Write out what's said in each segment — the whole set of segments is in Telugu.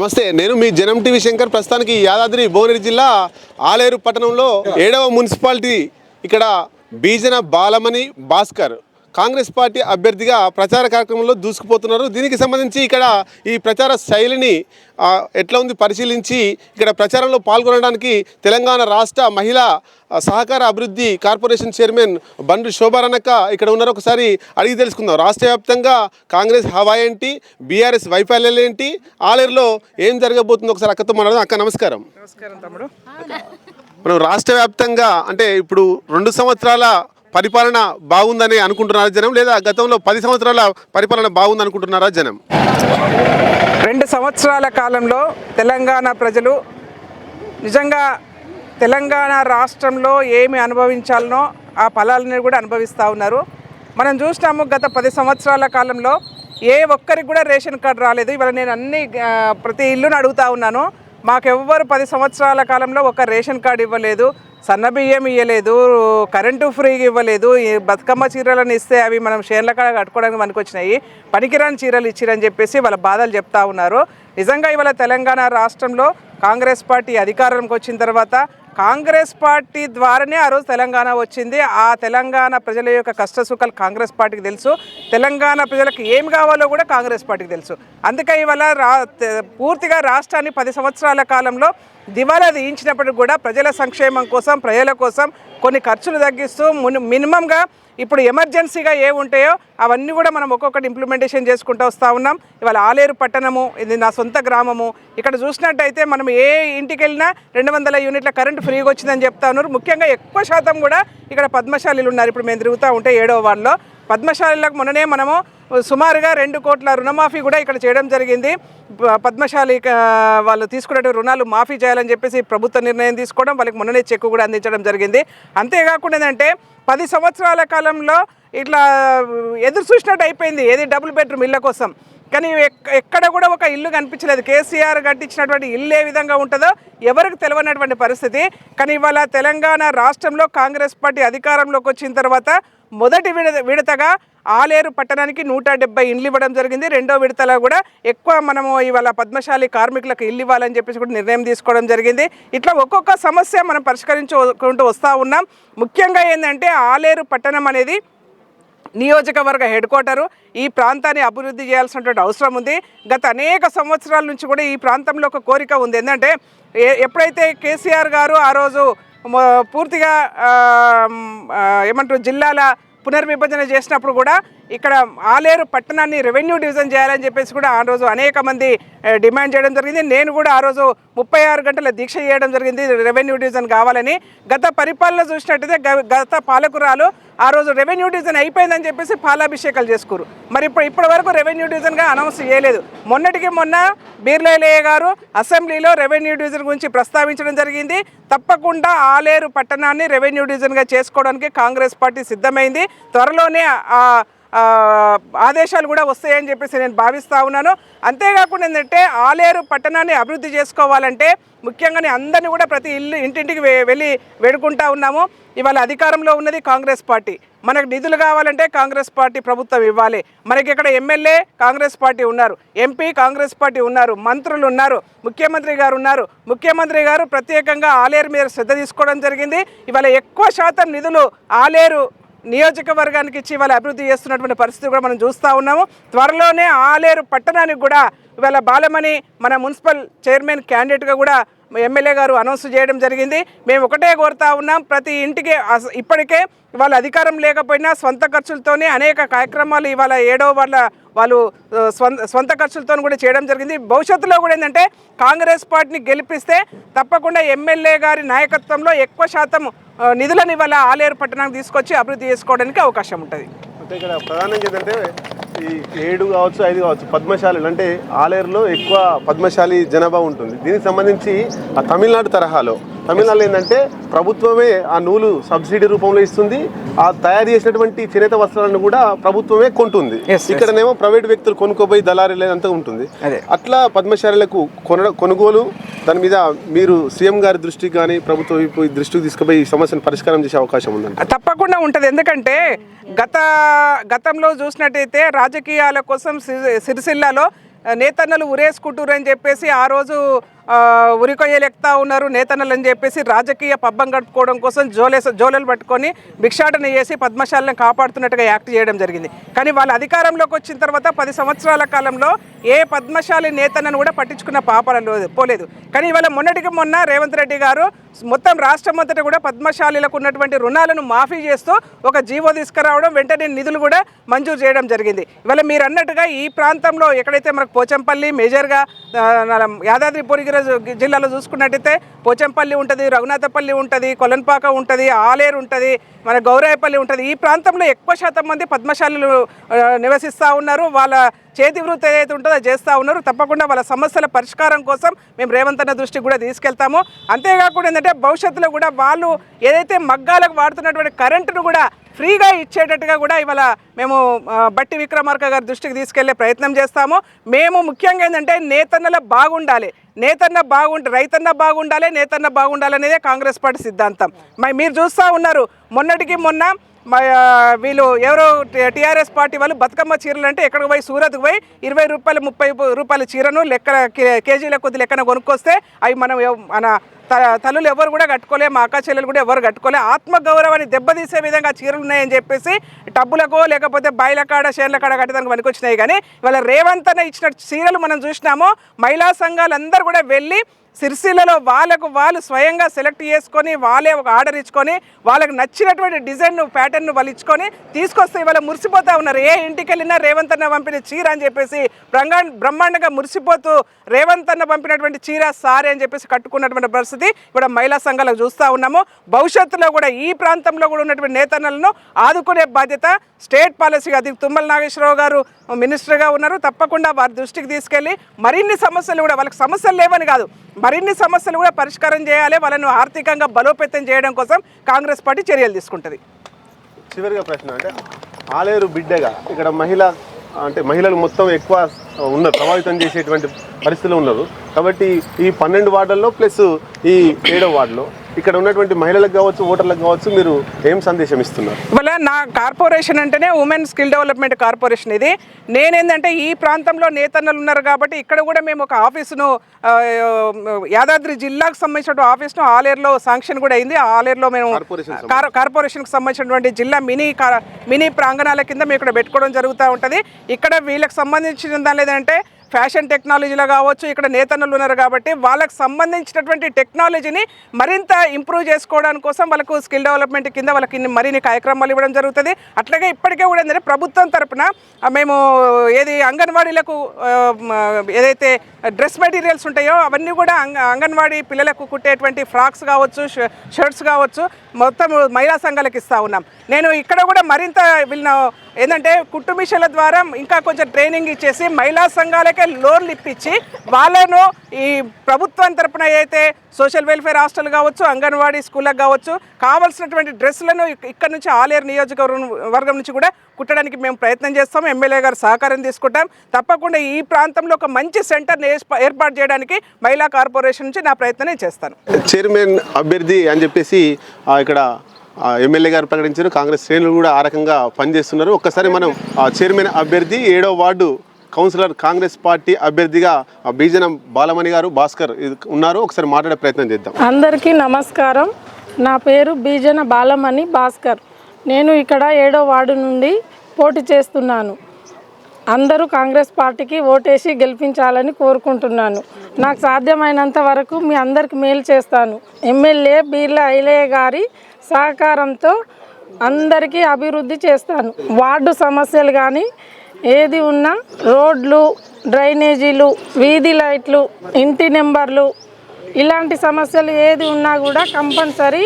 నమస్తే నేను మీ జనం టీవీ శంకర్. ప్రస్తుతానికి యాదాద్రి భువనగిరి జిల్లా ఆలేరు పట్టణంలో ఏడవ మున్సిపాలిటీ ఇక్కడ బీజన బాలమణి భాస్కర్. కాంగ్రెస్ పార్టీ అభ్యర్థిగా ప్రచార కార్యక్రమంలో దూసుకుపోతున్నారు. దీనికి సంబంధించి ఇక్కడ ఈ ప్రచార శైలిని ఎట్లా ఉంది పరిశీలించి ఇక్కడ ప్రచారంలో పాల్గొనడానికి తెలంగాణ రాష్ట్ర మహిళా సహకార అభివృద్ధి కార్పొరేషన్ చైర్మన్ బండ్రు శోభారనక్క ఇక్కడ ఉన్నారు. ఒకసారి అడిగి తెలుసుకుందాం. రాష్ట్ర వ్యాప్తంగా కాంగ్రెస్ హవా ఏంటి? బీఆర్ఎస్ వైఫల్యాలు ఏంటి? ఆలేరులో ఏం జరగబోతుందో? ఒకసారి అక్కతో మాట్లాడదాం. అక్క నమస్కారం. నమస్కారం తమ్ముడు. మనం రాష్ట్ర వ్యాప్తంగా అంటే ఇప్పుడు రెండు సంవత్సరాల పరిపాలన బాగుందని అనుకుంటున్నారా జనం? లేదా గతంలో పది సంవత్సరాల పరిపాలన బాగుంది అనుకుంటున్నారా జనం? రెండు సంవత్సరాల కాలంలో తెలంగాణ ప్రజలు నిజంగా తెలంగాణ రాష్ట్రంలో ఏమి అనుభవించాలనో ఆ ఫలాలని కూడా అనుభవిస్తూ ఉన్నారు. మనం చూసినాము గత పది సంవత్సరాల కాలంలో ఏ ఒక్కరికి కూడా రేషన్ కార్డు రాలేదు. ఇవాళ నేను అన్ని ప్రతి ఇల్లును అడుగుతా ఉన్నాను. మాకెవ్వరు పది సంవత్సరాల కాలంలో ఒక రేషన్ కార్డు ఇవ్వలేదు. సన్న బియ్యం ఇవ్వలేదు కరెంటు ఫ్రీగా ఇవ్వలేదు ఈ బతుకమ్మ చీరలను ఇస్తే అవి మనం షేర్ల కాడ కట్టుకోవడానికి పనికొచ్చినాయి పనికిరాని చీరలు ఇచ్చిరని చెప్పేసి వాళ్ళ బాధలు చెప్తా ఉన్నారు. నిజంగా ఇవాళ తెలంగాణ రాష్ట్రంలో కాంగ్రెస్ పార్టీ అధికారంకి వచ్చిన తర్వాత కాంగ్రెస్ పార్టీ ద్వారానే ఆ రోజు తెలంగాణ వచ్చింది. ఆ తెలంగాణ ప్రజల యొక్క కష్టసుఖాలు కాంగ్రెస్ పార్టీకి తెలుసు. తెలంగాణ ప్రజలకు ఏం కావాలో కూడా కాంగ్రెస్ పార్టీకి తెలుసు. అందుకే ఇవాళ రా పూర్తిగా రాష్ట్రాన్ని పది సంవత్సరాల కాలంలో దివాలా తీయించినప్పటికి కూడా ప్రజల సంక్షేమం కోసం ప్రజల కోసం కొన్ని ఖర్చులు తగ్గిస్తూ ముని- మినిమంగా ఇప్పుడు ఎమర్జెన్సీగా ఏ ఉంటాయో అవన్నీ కూడా మనం ఒక్కొక్కటి ఇంప్లిమెంటేషన్ చేసుకుంటూ వస్తూ ఉన్నాం. ఇవాళ ఆలేరు పట్టణము ఇది నా సొంత గ్రామము. ఇక్కడ చూసినట్టయితే మనం ఏ ఇంటికి వెళ్ళినా రెండు వందల యూనిట్ల కరెంట్ ఫ్రీగా వచ్చిందని చెప్తా ఉన్నారు. ముఖ్యంగా ఎక్కువ శాతం కూడా ఇక్కడ పద్మశాలీలు ఉన్నారు. ఇప్పుడు మేము తిరుగుతూ ఉంటే ఏడవ వార్డులో. పద్మశాలీలకు మొన్ననే మనము సుమారుగా రెండు కోట్ల రుణమాఫీ కూడా ఇక్కడ చేయడం జరిగింది. ప- పద్మశాలి వాళ్ళు తీసుకునే రుణాలు మాఫీ చేయాలని చెప్పేసి ప్రభుత్వ నిర్ణయం తీసుకోవడం వాళ్ళకి మొన్ననే చెక్కు కూడా అందించడం జరిగింది. అంతేకాకుండా ఏంటంటే పది సంవత్సరాల కాలంలో ఇట్లా ఎదురు చూసినట్టు అయిపోయింది. ఏది డబుల్ బెడ్రూమ్ ఇళ్ళ కోసం. కానీ ఎక్కడ కూడా ఒక ఇల్లు కనిపించలేదు. కేసీఆర్ కట్టించినటువంటి ఇల్లు ఏ విధంగా ఉంటుందో ఎవరికి తెలియనటువంటి పరిస్థితి. కానీ ఇవాళ తెలంగాణ రాష్ట్రంలో కాంగ్రెస్ పార్టీ అధికారంలోకి వచ్చిన తర్వాత మొదటి విడత విడతగా ఆలేరు పట్టణానికి నూట డెబ్బై ఇండ్లు ఇవ్వడం జరిగింది. రెండో విడతలో కూడా ఎక్కువ మనము ఇవాళ పద్మశాలి కార్మికులకు ఇల్లు ఇవ్వాలని చెప్పేసి కూడా నిర్ణయం తీసుకోవడం జరిగింది. ఇట్లా ఒక్కొక్క సమస్య మనం పరిష్కరించుకుంటూ వస్తూ ఉన్నాం. ముఖ్యంగా ఏంటంటే ఆలేరు పట్టణం అనేది నియోజకవర్గ హెడ్ క్వార్టరు. ఈ ప్రాంతాన్ని అభివృద్ధి చేయాల్సినటువంటి అవసరం ఉంది. గత అనేక సంవత్సరాల నుంచి కూడా ఈ ప్రాంతంలో ఒక కోరిక ఉంది. ఏంటంటే ఎప్పుడైతే కేసీఆర్ గారు ఆ రోజు పూర్తిగా ఏమంటారు జిల్లాల పునర్విభజన చేసినప్పుడు కూడా ఇక్కడ ఆలేరు పట్టణాన్ని రెవెన్యూ డివిజన్ చేయాలని చెప్పేసి కూడా ఆ రోజు అనేక మంది డిమాండ్ చేయడం జరిగింది. నేను కూడా ఆ రోజు ముప్పై ఆరు గంటల దీక్ష చేయడం జరిగింది. రెవెన్యూ డివిజన్ కావాలని. గత పరిపాలన చూసినట్టయితే గ- గత పాలకురాలు ఆ రోజు రెవెన్యూ డివిజన్ అయిపోయిందని చెప్పేసి పాలాభిషేకాలు చేసుకోరు. మరి ఇప్పుడు ఇప్పటి వరకు రెవెన్యూ డివిజన్గా అనౌన్స్ చేయలేదు. మొన్నటికి మొన్న బీర్లయ్య గారు అసెంబ్లీలో రెవెన్యూ డివిజన్ గురించి ప్రస్తావించడం జరిగింది. తప్పకుండా ఆలేరు పట్టణాన్ని రెవెన్యూ డివిజన్గా చేసుకోవడానికి కాంగ్రెస్ పార్టీ సిద్ధమైంది. త్వరలోనే ఆ, ఆదేశాలు కూడా వస్తాయని చెప్పేసి నేను భావిస్తూ ఉన్నాను. అంతేకాకుండా ఏంటంటే ఆలేరు పట్టణాన్ని అభివృద్ధి చేసుకోవాలంటే ముఖ్యంగా అందరినీ కూడా ప్రతి ఇల్లు ఇంటింటికి వె- వెళ్ళి వేడుకుంటా ఉన్నాము. ఇవాళ అధికారంలో ఉన్నది కాంగ్రెస్ పార్టీ. మనకు నిధులు కావాలంటే కాంగ్రెస్ పార్టీ ప్రభుత్వం ఇవ్వాలి. మనకి ఇక్కడ ఎమ్మెల్యే కాంగ్రెస్ పార్టీ ఉన్నారు. ఎంపీ కాంగ్రెస్ పార్టీ ఉన్నారు. మంత్రులు ఉన్నారు. ముఖ్యమంత్రి గారు ఉన్నారు. ముఖ్యమంత్రి గారు ప్రత్యేకంగా ఆలేరు మీద శ్రద్ధ తీసుకోవడం జరిగింది. ఇవాళ ఎక్కువ శాతం నిధులు ఆలేరు నియోజకవర్గానికి ఇచ్చి ఇవాళ అభివృద్ధి చేస్తున్నటువంటి పరిస్థితి కూడా మనం చూస్తూ ఉన్నాము. త్వరలోనే ఆలేరు పట్టణానికి కూడా ఇవాళ బాలమణి మన మున్సిపల్ చైర్మన్ క్యాండిడేట్గా కూడా ఎమ్మెల్యే గారు అనౌన్స్ చేయడం జరిగింది. మేము ఒకటే కోరుతా ఉన్నాం ప్రతి ఇంటికి ఇప్పటికే వాళ్ళ అధికారం లేకపోయినా సొంత ఖర్చులతోనే అనేక కార్యక్రమాలు ఇవాళ ఏడో వాళ్ళ వాళ్ళు స్వంత సొంత ఖర్చులతో కూడా చేయడం జరిగింది. భవిష్యత్తులో కూడా ఏంటంటే కాంగ్రెస్ పార్టీని గెలిపిస్తే తప్పకుండా ఎమ్మెల్యే గారి నాయకత్వంలో ఎక్కువ శాతం నిధులను ఇవాళ ఆలేరు పట్టణానికి తీసుకొచ్చి అభివృద్ధి చేసుకోవడానికి అవకాశం ఉంటుంది. అంటే ఇక్కడ ప్రధానంగా ఏంటంటే ఈ ఏడు కావచ్చు ఐదు కావచ్చు పద్మశాలి అంటే ఆలేరులో ఎక్కువ పద్మశాలి జనాభా ఉంటుంది. దీనికి సంబంధించి ఆ తమిళనాడు తరహాలో తమిళనాడులో ఏంటంటే ప్రభుత్వమే ఆ నూలు సబ్సిడీ రూపంలో ఇస్తుంది. ఆ తయారు చేసినటువంటి చేనేత వస్త్రాలను కూడా ప్రభుత్వమే కొంటుంది. ఇక్కడనేమో ప్రైవేట్ వ్యక్తులు కొనుక్కోపోయి దళారీ లేదంతా ఉంటుంది. అట్లా పద్మశాలకు కొన కొనుగోలు దాని మీద మీరు సీఎం గారి దృష్టికి కానీ ప్రభుత్వ వైపు దృష్టికి తీసుకుపోయి ఈ సమస్యను పరిష్కారం చేసే అవకాశం ఉందండి తప్పకుండా ఉంటుంది. ఎందుకంటే గత గతంలో చూసినట్టయితే రాజకీయాల కోసం సిరి- సిరిసిల్లాలో నేతన్నలు ఉరేసుకుంటురు అని చెప్పేసి ఆ రోజు ఉరికొయ్యలు ఎక్కుతా ఉన్నారు నేతనలు అని చెప్పేసి రాజకీయ పబ్బం గడుపుకోవడం కోసం జోలే జోలెలు పట్టుకొని భిక్షాటన చేసి పద్మశాలను కాపాడుతున్నట్టుగా యాక్ట్ చేయడం జరిగింది. కానీ వాళ్ళ అధికారంలోకి వచ్చిన తర్వాత పది సంవత్సరాల కాలంలో ఏ పద్మశాలి నేతనను కూడా పట్టించుకున్న పాపాలు పోలేదు. కానీ ఇవాళ మొన్నటికి మొన్న రేవంత్ రెడ్డి గారు మొత్తం రాష్ట్రం అంతటా కూడా పద్మశాలీలకు ఉన్నటువంటి రుణాలను మాఫీ చేస్తూ ఒక జీవో తీసుకురావడం వెంటనే నిధులు కూడా మంజూరు చేయడం జరిగింది. ఇవాళ మీరు అన్నట్టుగా ఈ ప్రాంతంలో ఎక్కడైతే మనకు పోచంపల్లి మేజర్గా ఆ, యాదాద్రి భువనగిరి జిల్లాలో చూసుకున్నట్టయితే పోచంపల్లి ఉంటుంది రఘునాథపల్లి ఉంటుంది కొలన్పాక ఉంటుంది ఆలేరు ఉంటుంది మన గౌరాయపల్లి ఉంటుంది. ఈ ప్రాంతంలో ఎక్కువ శాతం మంది పద్మశాలులు నివసిస్తూ ఉన్నారు. వాళ్ళ చేతి వృత్తి ఏదైతే ఉంటుందో చేస్తూ ఉన్నారు. తప్పకుండా వాళ్ళ సమస్యల పరిష్కారం కోసం మేము రేవంత్ అన్న దృష్టికి కూడా తీసుకెళ్తాము. అంతేకాకుండా ఏంటంటే భవిష్యత్తులో కూడా వాళ్ళు ఏదైతే మగ్గాలకు వాడుతున్నటువంటి కరెంటును కూడా ఫ్రీగా ఇచ్చేటట్టుగా కూడా ఇవాళ మేము బట్టి విక్రమార్క గారి దృష్టికి తీసుకెళ్ళే ప్రయత్నం చేస్తాము. మేము ముఖ్యంగా ఏంటంటే నేతన్నల బాగుండాలి. నేతన్న బాగుంటే రైతన్న బాగుండాలి నేతన్న బాగుండాలి అనేదే కాంగ్రెస్ పార్టీ సిద్ధాంతం. మరి మీరు చూస్తూ ఉన్నారు మొన్నటికి మొన్న మా వీళ్ళు ఎవరో టీఆర్ఎస్ పార్టీ వాళ్ళు బతుకమ్మ చీరలు అంటే ఎక్కడికి పోయి సూరత్కి పోయి ఇరవై రూపాయలు ముప్పై రూపాయల చీరను లెక్క కే- కేజీల కొద్ది లెక్కన కొనుక్కొస్తే అవి మనం మన తల్లులు ఎవరు కూడా కట్టుకోలే మా అక్క చెల్లెలు కూడా ఎవరు కట్టుకోలే. ఆత్మగౌరవాన్ని దెబ్బతీసే విధంగా చీరలు ఉన్నాయని చెప్పేసి టబ్బులకో లేకపోతే బాయిల కాడ షేర్ల కాడ కట్టడానికి పనికొచ్చినాయి. కానీ వాళ్ళ రేవంత్ అన్న ఇచ్చిన చీరలు మనం చూసినాము. మహిళా సంఘాలు అందరూ కూడా వెళ్ళి సిరిసిల్లలో వాళ్ళకు వాళ్ళు స్వయంగా సెలెక్ట్ చేసుకొని వాళ్ళే ఒక ఆర్డర్ ఇచ్చుకొని వాళ్ళకి నచ్చినటువంటి డిజైన్ ప్యాటర్న్ వాళ్ళు ఇచ్చుకొని తీసుకొస్తే ఇవాళ మురిసిపోతా ఉన్నారు. ఏ ఇంటికి వెళ్ళినా రేవంత్ అన్న పంపిన చీర అని చెప్పేసి బ్రహ్మాండంగా మురిసిపోతూ రేవంత్ అన్న పంపినటువంటి చీర సారీ అని చెప్పేసి కట్టుకున్నటువంటి పరిస్థితి ఇక్కడ మహిళా సంఘాలకు చూస్తూ ఉన్నాము. భవిష్యత్తులో కూడా ఈ ప్రాంతంలో కూడా ఉన్నటువంటి నేతన్నలను ఆదుకునే బాధ్యత స్టేట్ పాలసీగా అది తుమ్మల నాగేశ్వరరావు గారు మినిస్టర్గా ఉన్నారు. తప్పకుండా వారి దృష్టికి తీసుకెళ్ళి మరిన్ని సమస్యలు కూడా వాళ్ళకి సమస్యలు లేవని కాదు మరిన్ని సమస్యలు కూడా పరిష్కారం చేయాలి వాళ్ళను ఆర్థికంగా బలోపేతం చేయడం కోసం కాంగ్రెస్ పార్టీ చర్యలు తీసుకుంటుంది. చివరిగా ప్రశ్న అంటే ఆలేరు బిడ్డగా ఇక్కడ మహిళ అంటే మహిళలు మొత్తం ఎక్కువ ఉన్నారు ప్రభావితం చేసేటువంటి పరిస్థితులు ఉన్నారు. కాబట్టి ఈ పన్నెండు వార్డుల్లో ప్లస్ ఈ ఏడో వార్డులో ఇక్కడ ఉన్నటువంటి మహిళలకు కావచ్చు ఓటర్లకు కావచ్చు మీరు ఏం సందేశం ఇస్తున్నారు? ఇవాళ నా కార్పొరేషన్ అంటేనే ఉమెన్ స్కిల్ డెవలప్మెంట్ కార్పొరేషన్ ఇది. నేనేందంటే ఈ ప్రాంతంలో నేతన్నలు ఉన్నారు కాబట్టి ఇక్కడ కూడా మేము ఒక ఆఫీసును యాదాద్రి జిల్లాకు సంబంధించిన ఆఫీస్ను ఆలేరులో శాంక్షన్ కూడా అయింది. ఆలేరులో మేము కార్పొరేషన్ కార్- కార్పొరేషన్కి సంబంధించినటువంటి జిల్లా మినీ మినీ ప్రాంగణాల కింద మేము ఇక్కడ పెట్టుకోవడం జరుగుతూ ఉంటుంది. ఇక్కడ వీళ్ళకి సంబంధించిన దాని లేదంటే ఫ్యాషన్ టెక్నాలజీలో కావచ్చు ఇక్కడ నేతన్నలు ఉన్నారు కాబట్టి వాళ్ళకి సంబంధించినటువంటి టెక్నాలజీని మరింత ఇంప్రూవ్ చేసుకోవడానికి కోసం వాళ్ళకు స్కిల్ డెవలప్మెంట్ కింద వాళ్ళకి మరిన్ని కార్యక్రమాలు ఇవ్వడం జరుగుతుంది. అట్లాగే ఇప్పటికే కూడా ఏంటంటే ప్రభుత్వం తరపున మేము ఏది అంగన్వాడీలకు ఏదైతే డ్రెస్ మెటీరియల్స్ ఉంటాయో అవన్నీ కూడా అంగన్వాడీ పిల్లలకు కుట్టేటువంటి ఫ్రాక్స్ కావచ్చు ష- షర్ట్స్ కావచ్చు మొత్తం మహిళా సంఘాలకు ఇస్తా ఉన్నాం. నేను ఇక్కడ కూడా మరింత వీళ్ళను ఏంటంటే కుట్టు మిషన్ల ద్వారా ఇంకా కొంచెం ట్రైనింగ్ ఇచ్చేసి మహిళా సంఘాలకే లోన్లు ఇప్పించి వాళ్ళను ఈ ప్రభుత్వం తరపున అయితే సోషల్ వెల్ఫేర్ హాస్టల్ కావచ్చు అంగన్వాడీ స్కూళ్ళకు కావచ్చు కావాల్సినటువంటి డ్రెస్సులను ఇక్కడ నుంచి ఆలేరు నియోజకవర్గం వర్గం నుంచి కూడా కుట్టడానికి మేము ప్రయత్నం చేస్తాం. ఎమ్మెల్యే గారు సహకారం తీసుకుంటాం. తప్పకుండా ఈ ప్రాంతంలో ఒక మంచి సెంటర్ని ఏర్పా- ఏర్పాటు చేయడానికి మహిళా కార్పొరేషన్ నుంచి నా ప్రయత్నం చేస్తాను. చైర్మన్ అభ్యర్థి అని చెప్పేసి ఇక్కడ ఎమ్మెల్యే గారు ప్రకటించారు. కాంగ్రెస్ శ్రేణులు కూడా ఆ రకంగా పనిచేస్తున్నారు. ఒక్కసారి మనం ఆ చైర్మన్ అభ్యర్థి ఏడో వార్డు కౌన్సిలర్ కాంగ్రెస్ పార్టీ అభ్యర్థిగా ఆ, బీజనం బాలమణి గారు భాస్కర్ ఇది ఉన్నారు. ఒకసారి మాట్లాడే ప్రయత్నం చేద్దాం. అందరికీ నమస్కారం. నా పేరు బీజన బాలమణి భాస్కర్. నేను ఇక్కడ ఏడో వార్డు నుండి పోటీ చేస్తున్నాను. అందరూ కాంగ్రెస్ పార్టీకి ఓటేసి గెలిపించాలని కోరుకుంటున్నాను. నాకు సాధ్యమైనంత వరకు మీ అందరికి మేలు చేస్తాను. ఎమ్మెల్యే బీర్ల ఐలయ్య గారి సహకారంతో అందరికీ అభివృద్ధి చేస్తాను. వార్డు సమస్యలు కానీ ఏది ఉన్నా రోడ్లు డ్రైనేజీలు వీధి లైట్లు ఇంటి నెంబర్లు ఇలాంటి సమస్యలు ఏది ఉన్నా కూడా కంపల్సరీ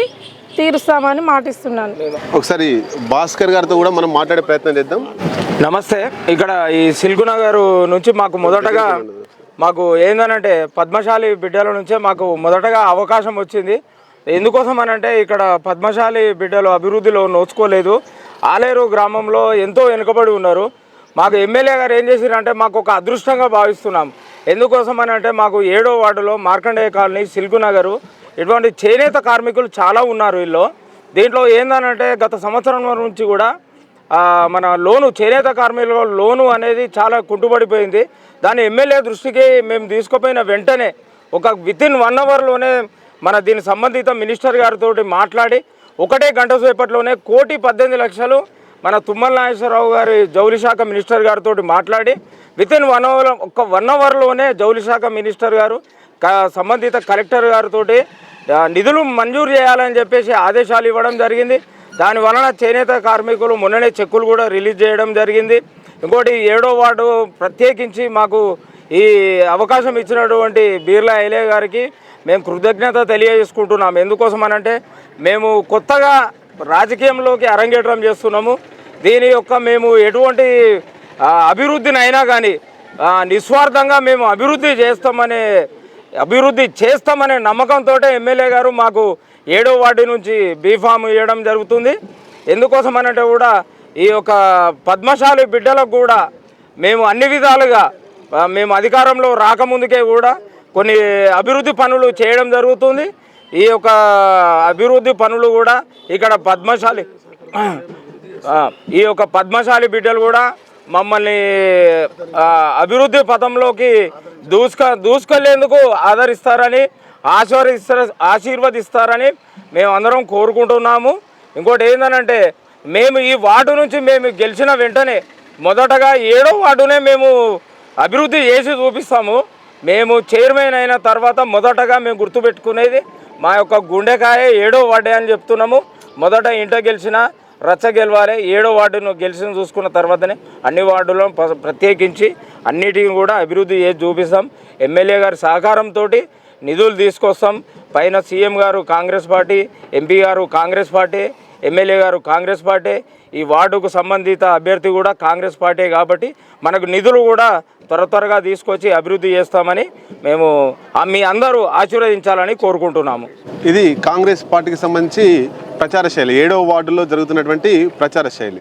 తీరుస్తామని మాటిస్తున్నాను. ఒకసారి భాస్కర్ గారితో కూడా మనం మాట్లాడే ప్రయత్నం చేద్దాం. నమస్తే. ఇక్కడ ఈ సిల్కు నగర్ నుంచి మాకు మొదటగా మాకు ఏందనంటే పద్మశాలి బిడ్డల నుంచే మాకు మొదటగా అవకాశం వచ్చింది. ఎందుకోసం అనంటే ఇక్కడ పద్మశాలి బిడ్డలు అభివృద్ధిలో నోచుకోలేదు. ఆలేరు గ్రామంలో ఎంతో వెనుకబడి ఉన్నారు. మాకు ఎమ్మెల్యే గారు ఏం చేసిరంటే మాకు ఒక అదృష్టంగా భావిస్తున్నాం. ఎందుకోసం అని అంటే మాకు ఏడో వార్డులో మార్కండేయ కాలనీ సిల్కు నగరు ఇటువంటి చేనేత కార్మికులు చాలా ఉన్నారు వీళ్ళు దీంట్లో ఏందనంటే గత సంవత్సరం నుంచి కూడా మన లోను చేనేత కార్మికుల లోను అనేది చాలా కుంటుపడిపోయింది దాన్ని ఎమ్మెల్యే దృష్టికి మేము తీసుకుపోయిన వెంటనే ఒక విత్ ఇన్ వన్ అవర్లోనే మన దీనికి సంబంధిత మినిస్టర్ గారితో మాట్లాడి ఒకటే గంట సేపట్లోనే కోటి పద్దెనిమిది లక్షలు మన తుమ్మల నాగేశ్వరరావు గారి జౌలి శాఖ మినిస్టర్ గారితో మాట్లాడి విత్ ఇన్ వన్ అవర్ ఒక వన్ అవర్లోనే జౌలి శాఖ మినిస్టర్ గారు క- సంబంధిత కలెక్టర్ గారితో నిధులు మంజూరు చేయాలని చెప్పేసి ఆదేశాలు ఇవ్వడం జరిగింది. దాని వలన చేనేత కార్మికులు మొన్ననే చెక్కులు కూడా రిలీజ్ చేయడం జరిగింది. ఇంకోటి ఏడో వార్డు ప్రత్యేకించి మాకు ఈ అవకాశం ఇచ్చినటువంటి బీర్లా ఐలే గారికి మేము కృతజ్ఞత తెలియజేసుకుంటున్నాం. ఎందుకోసం అనంటే మేము కొత్తగా రాజకీయంలోకి అరంగేట్రం చేస్తున్నాము. దీని యొక్క మేము ఎటువంటి అభివృద్ధిని అయినా కానీ నిస్వార్థంగా మేము అభివృద్ధి చేస్తామనే అభివృద్ధి చేస్తామనే నమ్మకంతో ఎమ్మెల్యే గారు మాకు ఏడో వార్డు నుంచి బీఫామ్ ఇవ్వడం జరుగుతుంది. ఎందుకోసం అనంటే కూడా ఈ యొక్క పద్మశాలి బిడ్డలకు కూడా మేము అన్ని విధాలుగా మేము అధికారంలో రాకముందుకే కూడా కొన్ని అభివృద్ధి పనులు చేయడం జరుగుతుంది. ఈ యొక్క అభివృద్ధి పనులు కూడా ఇక్కడ పద్మశాలి ఈ యొక్క పద్మశాలి బిడ్డలు కూడా మమ్మల్ని అభివృద్ధి పథంలోకి దూసుక దూసుకెళ్ళేందుకు ఆదరిస్తారని ఆశీర్వదిస్తారు ఆశీర్వదిస్తారని మేమందరం కోరుకుంటున్నాము. ఇంకోటి ఏంటనంటే మేము ఈ వార్డు నుంచి మేము గెలిచిన వెంటనే మొదటగా ఏడో వార్డునే మేము అభివృద్ధి చేసి చూపిస్తాము. మేము చైర్మన్ అయిన తర్వాత మొదటగా మేము గుర్తుపెట్టుకునేది మా యొక్క గుండెకాయ ఏడో వార్డే అని చెప్తున్నాము. మొదట ఇంట గెలిచిన రచ్చ గెలవాలి ఏడో వార్డును గెలిచిన చూసుకున్న తర్వాతనే అన్ని వార్డులను ప్రత్యేకించి అన్నిటిని కూడా అభివృద్ధి చేసి చూపిస్తాం. ఎమ్మెల్యే గారి సహకారంతో నిధులు తీసుకొస్తాం. పైన సీఎం గారు కాంగ్రెస్ పార్టీ ఎంపీ గారు కాంగ్రెస్ పార్టీ ఎమ్మెల్యే గారు కాంగ్రెస్ పార్టీ. ఈ వార్డుకు సంబంధిత అభ్యర్థి కూడా కాంగ్రెస్ పార్టీ కాబట్టి మనకు నిధులు కూడా త్వర త్వరగా తీసుకొచ్చి అభివృద్ధి చేస్తామని మేము మీ అందరూ ఆశీర్వదించాలని కోరుకుంటున్నాము. ఇది కాంగ్రెస్ పార్టీకి సంబంధించి ప్రచార శైలి. ఏడవ వార్డులో జరుగుతున్నటువంటి ప్రచార శైలి.